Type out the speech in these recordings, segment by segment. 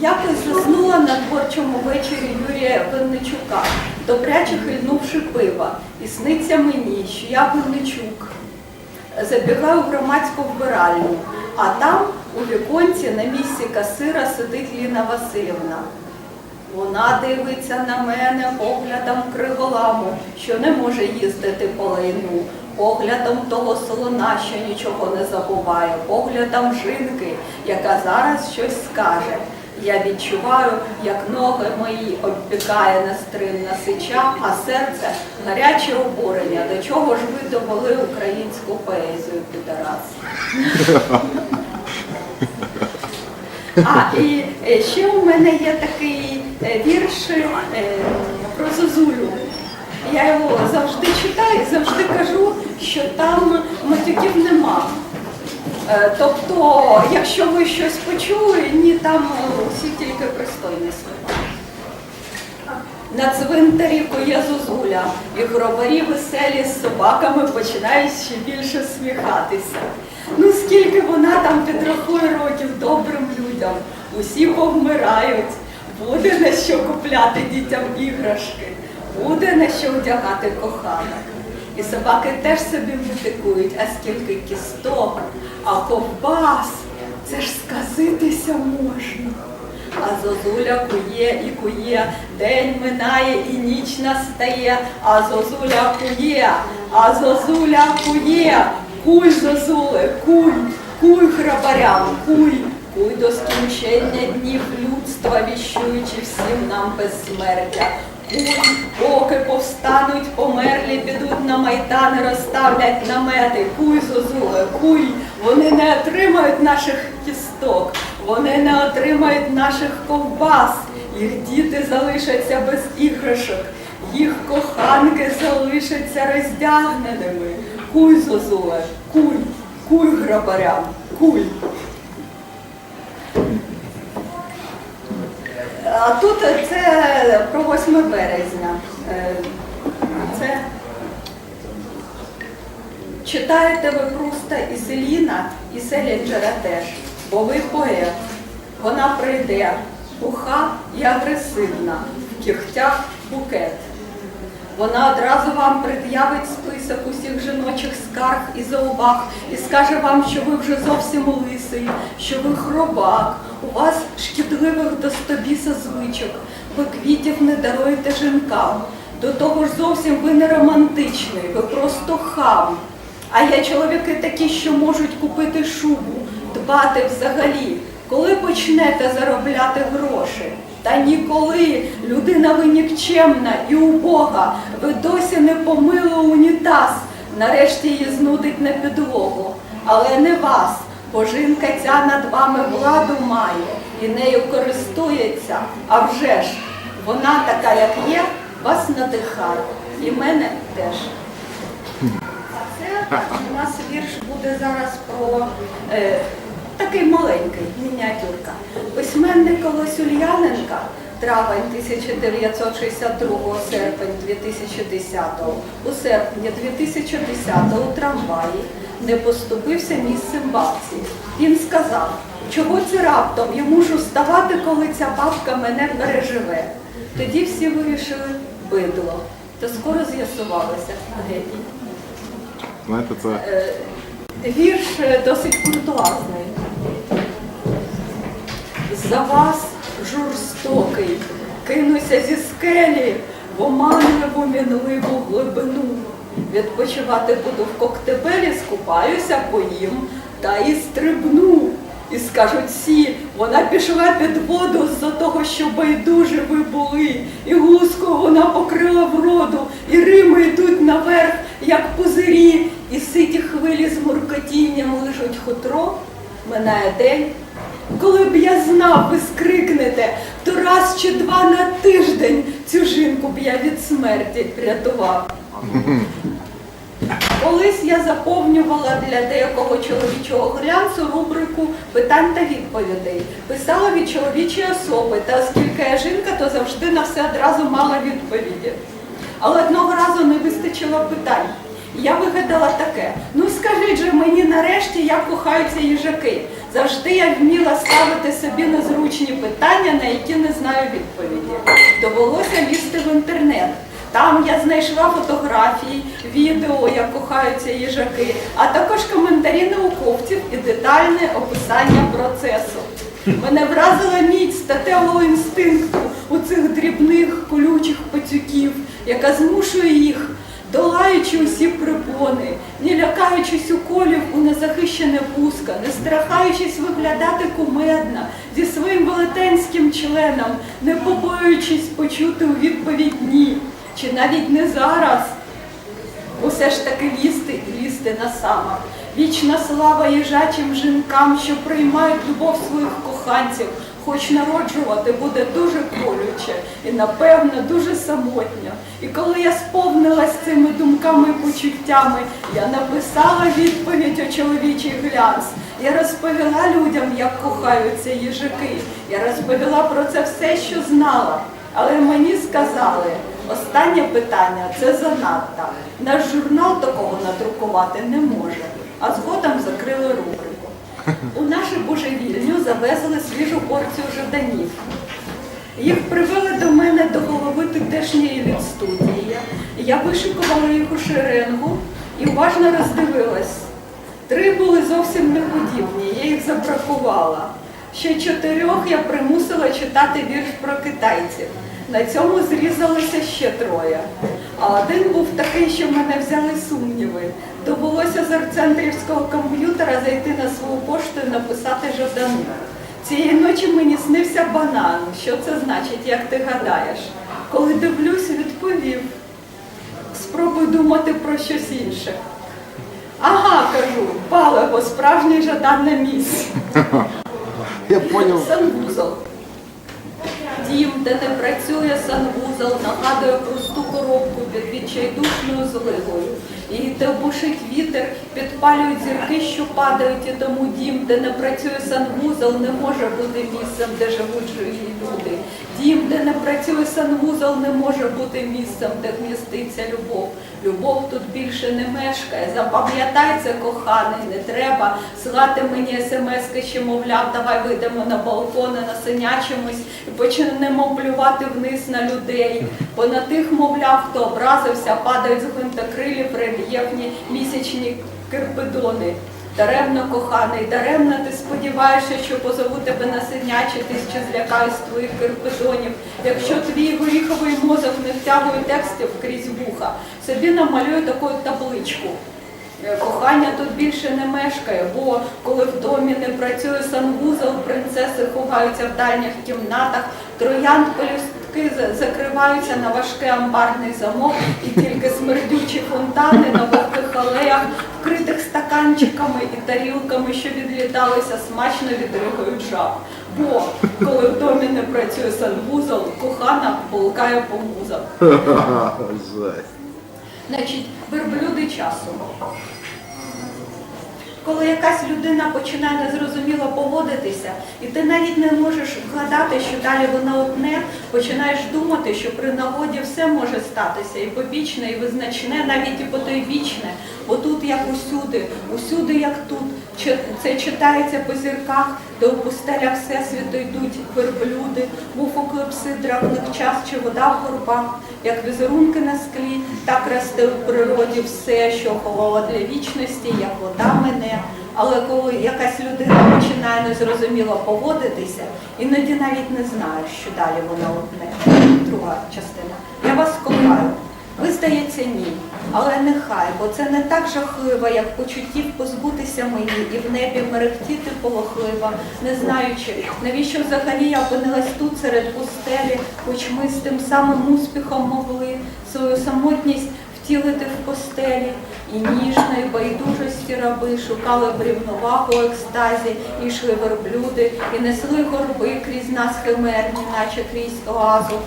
Якось заснула на творчому вечорі Юрія Винничука, добряче хильнувши пива, і сниться мені, що я Винничук. Забігаю в громадську вбиральню, а там у віконці на місці касира сидить Ліна Васильівна. Вона дивиться на мене поглядом криголаму, що не може їздити по лайну, поглядом того солона, що нічого не забуває, поглядом жінки, яка зараз щось скаже. Я відчуваю, як ноги мої обпікає нестримна сича, а серце гаряче обурення. До чого ж ви довели українську поезію, підарас? А, і е, ще у мене є такий е, вірш е, про Зозулю. Я його завжди читаю завжди кажу, що там матюків нема. Е, Тобто, якщо ви щось почули, ні, там е, всі тільки пристойні слова. На цвинтарі коє зозуля, і гробарі веселі з собаками починають ще більше сміхатися. Ну скільки вона там підрахує років добрим людям, усі повмирають, буде на що купляти дітям іграшки, буде на що одягати коханок. І собаки теж собі витикують, а скільки кісток, а ковбас, це ж сказитися можна. А зозуля кує і кує, день минає і ніч настає, а зозуля кує, а зозуля кує, куй зозуле, куй, куй храбарям, куй, куй до скінчення днів людства, віщуючи всім нам безсмертя. Поки повстануть померлі, підуть на майдани, розставлять намети. Куй, зозуле, куй, вони не отримають наших кісток, вони не отримають наших ковбас, їх діти залишаться без іграшок, їх коханки залишаться роздягненими. Куй, зозуле, куй, куй грабарям, куй. А тут це про 8 березня. Е, Це читаєте ви Пруста і Селіна, і Селінджера теж, бо ви поет. Вона прийде буха і агресивна, в кігтях букет. Вона одразу вам пред'явить список усіх жіночих скарг і зауваг і скаже вам, що ви вже зовсім лисий, що ви хробак, вас шкідливих до стобіса звичок, ви квітів не даруєте жінкам. До того ж зовсім ви не романтичний, ви просто хам. А є чоловіки такі, що можуть купити шубу, дбати взагалі. Коли почнете заробляти гроші? Та ніколи людина ви нікчемна і убога, ви досі не помили унітаз, нарешті її знудить на підлогу. Але не вас, бо жінка ця над вами владу має і нею користується. А вже ж, вона така, як є, вас надихає. І мене теж. А це у нас вірш буде зараз про е, такий маленький, мініатюрка. Письменник Олесь Ульяненка, травень 1962 серпень 2010 у серпні 2010 у трамваї не поступився місцем бабці. Він сказав, чого це раптом я мушу ставати, коли ця бабка мене переживе. Тоді всі вирішили бидло. То скоро з'ясувалося геть. Знаєте, це Е, Вірш е, досить куртуазний. За вас жорстокий, кинуся зі скелі в оманливу мінливу глибину. Відпочивати буду в коктебелі, скупаюся, поїм та і стрибну. І скажуть всі, вона пішла під воду з-за того, що байдуже ви були, і гуску вона покрила вроду, і рими йдуть наверх, як пузирі, і ситі хвилі з муркотінням лежать хутро. Минає день. Коли б я знав, ви скрикнете, то раз чи два на тиждень цю жінку б я від смерті врятував. Колись я заповнювала для деякого чоловічого глянцу рубрику питань та відповідей. Писала від чоловічої особи, та оскільки я жінка, то завжди на все одразу мала відповіді. Але одного разу не вистачило питань. Я вигадала таке: ну скажіть же мені нарешті, як кохаються їжаки. Завжди я вміла ставити собі незручні питання, на які не знаю відповіді. Довелося лізти в інтернет. Там я знайшла фотографії, відео, як кохаються їжаки, а також коментарі науковців і детальне описання процесу. Мене вразила міць статевого інстинкту у цих дрібних колючих пацюків, яка змушує їх, долаючи усі припони, не лякаючись уколів у незахищене пуска, не страхаючись виглядати кумедно зі своїм велетенським членом, не побоюючись почути у відповідь ні, чи навіть не зараз. Усе ж таки лізти і лізти на самок. Вічна слава їжачим жінкам, що приймають любов своїх коханців, хоч народжувати буде дуже болюче і, напевно, дуже самотньо. І коли я сповнилась цими думками і почуттями, я написала відповідь у чоловічий глянц. Я розповіла людям, як кохаються їжаки. Я розповіла про це все, що знала. Але мені сказали, останнє питання це занадто. Наш журнал такого надрукувати не може. А згодом закрили рубрику. У нашу божевільню завезли свіжу порцію жаданів. Їх привели до мене до голови тутешньої лідстудії. Я вишикувала їх у шеренгу і уважно роздивилась. Три були зовсім неподібні, я їх забракувала. Ще чотирьох я примусила читати вірш про китайців. На цьому зрізалося ще троє. А один був такий, що в мене взяли сумніви. Довелося з арцентрівського комп'ютера зайти на свою пошту і написати Жадану. Цієї ночі мені снився банан. Що це значить, як ти гадаєш? Коли дивлюсь, відповів. Спробуй думати про щось інше. Ага, кажу, паливо, справжній жадан на місці. Я понял. Санвузол. Дім, де не працює санвузол, нагадує просту коробку під відчайдушною зливою. І де бушить вітер, підпалюють зірки, що падають, і тому дім, де не працює санвузол, не може бути місцем, де живуть живі люди. Дім, де не працює санвузол, не може бути місцем, де гніститься любов. Любов тут більше не мешкає. Запам'ятай коханий, не треба слати мені смски, що, мовляв, давай вийдемо на балкони, насинячимось і почнемо плювати вниз на людей. Бо на тих, мовляв, хто образився, падають з гвинтокрилів рельєфні місячні кирпидони. Даремно, коханий, даремно ти сподіваєшся, що позову тебе насинячитись чи злякаюсь твоїх кирпидонів. Якщо твій горіховий мозок не втягує текстів крізь вуха, собі намалюю таку табличку. Е, Кохання тут більше не мешкає, бо коли в домі не працює санвузол, принцеси ховаються в дальніх кімнатах, троянд пелюстки за- закриваються на важкий амбарний замок, і тільки смердючі фонтани на вогких алеях, вкритих стаканчиками і тарілками, що відліталися, смачно відригають жаб. Бо коли в домі не працює санвузол, кохана полкає по музах. Значить, верблюди часу. Коли якась людина починає незрозуміло поводитися, і ти навіть не можеш вгадати, що далі вона одне, починаєш думати, що при нагоді все може статися, і побічне, і визначне, навіть і потойбічне. Як усюди, усюди як тут. Це читається по зірках, де у пустелях Всесвіту йдуть верблюди, був у клепсидрах в них час чи вода в горбах, як візерунки на склі, так росте у природі все, що ховало для вічності, як вода мене. Але коли якась людина починає незрозуміло поводитися, іноді навіть не знає, що далі вона одне. Друга частина. Я вас кохаю. Ви здається, ні. Але нехай, бо це не так жахливо, як почуттів позбутися мені і в небі мерехтіти полохливо, не знаючи, навіщо взагалі я опинилась тут серед пустелі, хоч ми з тим самим успіхом могли свою самотність втілити в постелі. І ніжної байдужості раби шукали б рівновагу у екстазі, і йшли верблюди, і несли горби крізь нас химерні, наче крізь оазу.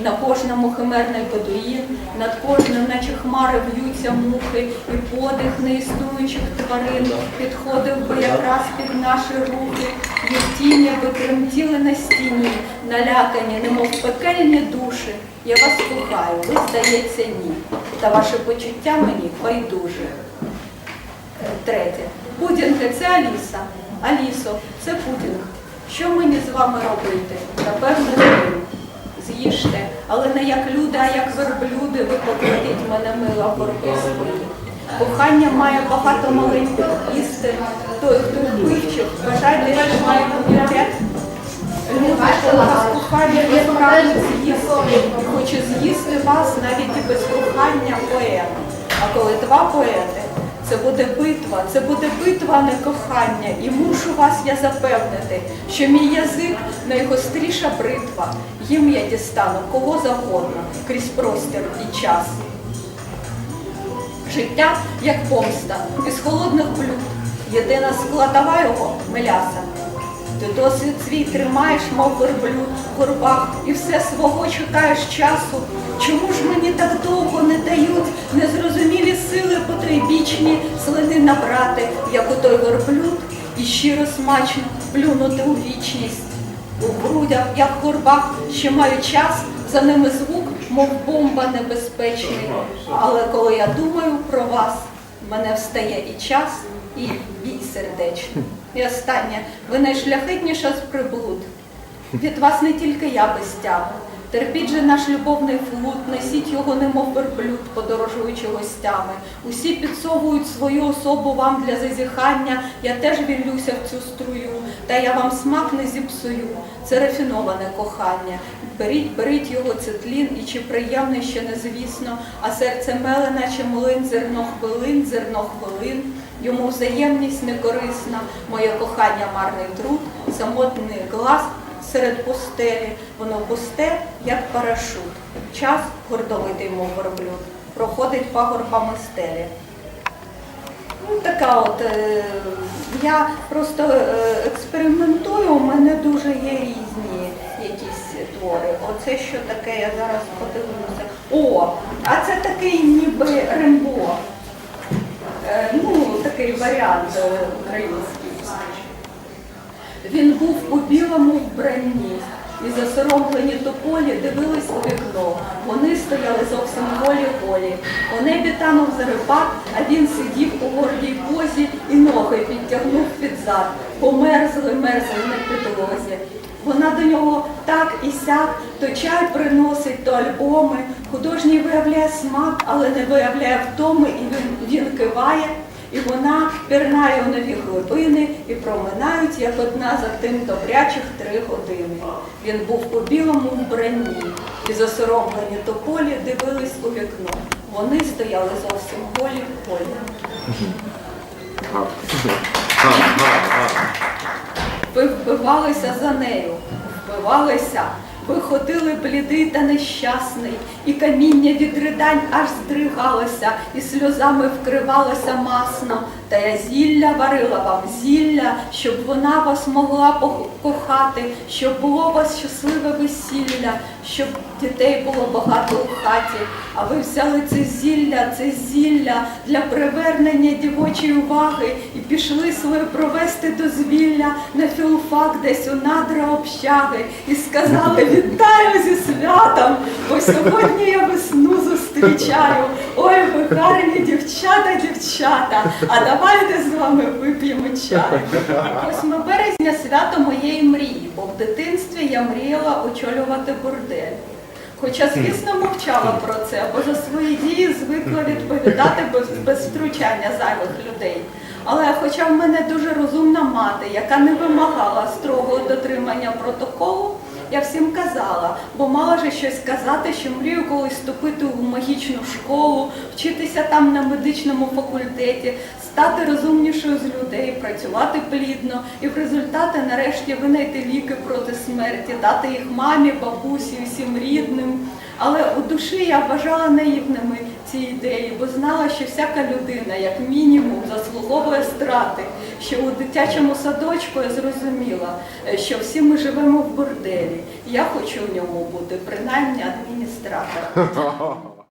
На кожному химерний бедуїн, над кожним, наче хмари в'ються мухи, і подих неіснуючих тварин підходив би якраз під наші руки, їх тіні би тремтіли на стіні, налякані, немов пекельні душі. Я вас кохаю, ви здається, ні. Та ваше почуття мені байдуже. Третє. Пудінки це Аліса. Алісо, це пудінг. Що мені з вами робити? Напевно, з'їм. З'їжте, але не як люди, а як верблюди, ви покладіть мене мила борги свої. Кохання має багато маленьких істин. Той, хто вбивчив, вважайте, що має комітет. Коли вас кохання, він прагне з'їсти. І хоче з'їсти вас навіть і без кохання поема. А коли два поети, це буде битва, це буде битва, а не кохання. І мушу вас я запевнити, що мій язик найгостріша бритва. Їм я дістану кого завгодно крізь простір і час. Життя як помста із холодних блюд. Єдина складова його меляса. Ти досвід свій тримаєш, мов верблюд в горбах, і все свого чекаєш часу. Чому ж мені так довго не дають незрозумілі сили потрійбічні слини набрати, як у той верблюд, і щиро смачно плюнути у вічність. У грудях, як в горбах, ще маю час, за ними звук, мов бомба небезпечний. Але коли я думаю про вас, мене встає і час, і бій сердечний. І останнє, ви найшляхетніша з приблуд. Від вас не тільки я без тями. Терпіть же наш любовний флут, несіть його, немов верблюд, подорожуючи гостями. Усі підсовують свою особу вам для зазіхання, я теж віллюся в цю струю, та я вам смак не зіпсую. Це рафіноване кохання. Беріть, беріть його це тлін, і чи приємне ще незвісно, а серце меле, наче млин, зерно хвилин, зерно хвилин. Йому взаємність не корисна, моє кохання марний труд, самотний глас серед пустелі, воно пусте, як парашут. Час гордовитий, мов верблюд, проходить пагорбами стелі. Ну, така от е, я просто е, експериментую, у мене дуже є різні якісь твори. Оце що таке, я зараз подивлюся. О, а це такий ніби рембо. Е, ну, такий варіант е, український. Він був у білому вбранні, і засоромлені тополі дивились у вікно. Вони стояли зовсім голі-голі. У небі танув зарипак, а він сидів у гордій позі і ноги підтягнув під зад. Померзли, мерзли на підлозі. Вона до нього так і сяк, то чай приносить, то альбоми. Художній виявляє смак, але не виявляє втоми, і він, він киває. І вона пірнає у нові глибини і проминають, як одна за тим добрячих три години. Він був у білому вбранні, і засоромлені тополі дивились у вікно. Вони стояли зовсім голі в полі. Ви вбивалися за нею, вбивалися. Ви ходили блідий та нещасний, і каміння від ридань аж здригалося, і сльозами вкривалося масно. Та я зілля варила вам зілля, щоб вона вас могла кохати, щоб було вас щасливе весілля, щоб дітей було багато у хаті. А ви взяли це зілля, це зілля для привернення дівочої уваги і пішли своє провести дозвілля на філфак десь у надра общаги і сказали вітаю зі святом, бо сьогодні я весну зустрічаю. Ой, ви гарні дівчата, дівчата, а давайте з вами вип'ємо чай. 8 березня свято моєї мрії, бо в дитинстві я мріяла очолювати бордель. Хоча, звісно, мовчала про це, бо за свої дії звикла відповідати без, без втручання зайвих людей. Але хоча в мене дуже розумна мати, яка не вимагала строгого дотримання протоколу, я всім казала, бо мала же щось казати, що мрію колись вступити у магічну школу, вчитися там на медичному факультеті, стати розумнішою з людей, працювати плідно і в результаті нарешті винайти ліки проти смерті, дати їх мамі, бабусі, усім рідним. Але у душі я вважала наївними ці ідеї, бо знала, що всяка людина, як мінімум, заслуговує страти. Що у дитячому садочку я зрозуміла, е, що всі ми живемо в борделі. Я хочу в ньому бути, принаймні адміністратором.